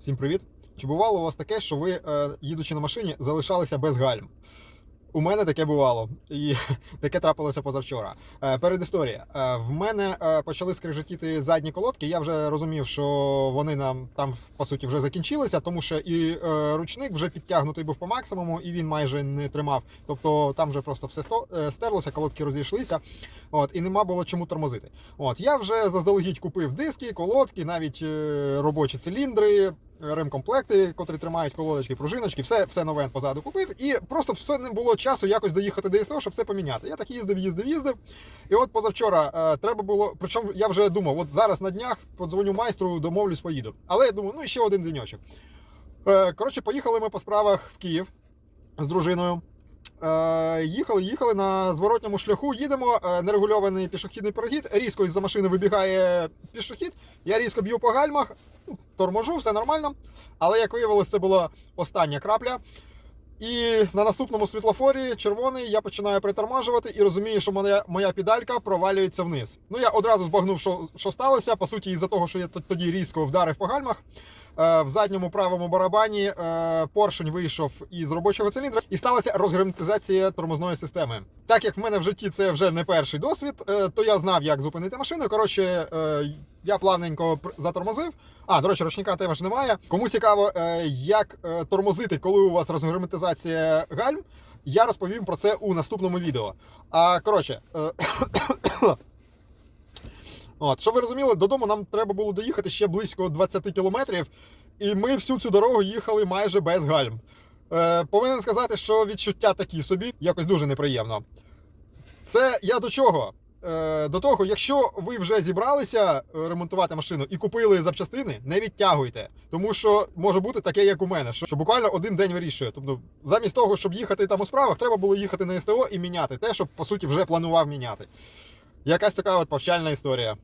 Всім привіт! Чи бувало у вас таке, що ви, е, їдучи на машині, залишалися без гальм? У мене таке бувало, і таке трапилося позавчора. Е, Перед історія. Е, В мене почали скрижетіти задні колодки. Я вже розумів, що вони нам там по суті вже закінчилися, тому що і ручник вже підтягнутий був по максимуму, і він майже не тримав. Тобто там вже просто все стерлося, колодки розійшлися. От і нема було чому тормозити. От я вже заздалегідь купив диски, колодки, навіть робочі циліндри. Ремкомплекти, котрі тримають колодочки, пружиночки, все, все нове позаду купив, і просто все не було часу якось доїхати до ЄСНО, щоб це поміняти. Я так їздив, їздив, їздив. І от позавчора е, треба було. Причому я вже думав, от зараз на днях подзвоню майстру, домовлюсь, поїду. Але я думаю, ну ще один деньочок. Е, коротше, поїхали ми по справах в Київ з дружиною. Е, їхали, їхали на зворотньому шляху. Їдемо, е, нерегульований пішохідний перехід. Різко із-за машини вибігає пішохід. Я різко б'ю по гальмах, ну, торможу, все нормально. Але як виявилось, це була остання крапля. І на наступному світлофорі червоний я починаю притормажувати і розумію, що моя, моя педалька провалюється вниз. Ну я одразу збагнув, що, що сталося. По суті, із-за того, що я тоді різко вдарив по гальмах. Е, в задньому правому барабані е, поршень вийшов із робочого циліндра, і сталася розгерметизація тормозної системи. Так як в мене в житті це вже не перший досвід, е, то я знав, як зупинити машину. Коротше, я плавненько затормозив. А, до речі, ручника теж немає. Кому цікаво, е, як е, тормозити, коли у вас розгерметизація гальм, я розповім про це у наступному відео. А коротше. е, От, щоб ви розуміли, додому нам треба було доїхати ще близько 20 кілометрів, і ми всю цю дорогу їхали майже без гальм. Е, повинен сказати, що відчуття такі собі, якось дуже неприємно. Це я до чого? Е, до того, якщо ви вже зібралися е, ремонтувати машину і купили запчастини, не відтягуйте. Тому що може бути таке, як у мене, що, буквально один день вирішує. Тобто, замість того, щоб їхати там у справах, треба було їхати на СТО і міняти те, що по суті вже планував міняти. Якась така от повчальна історія.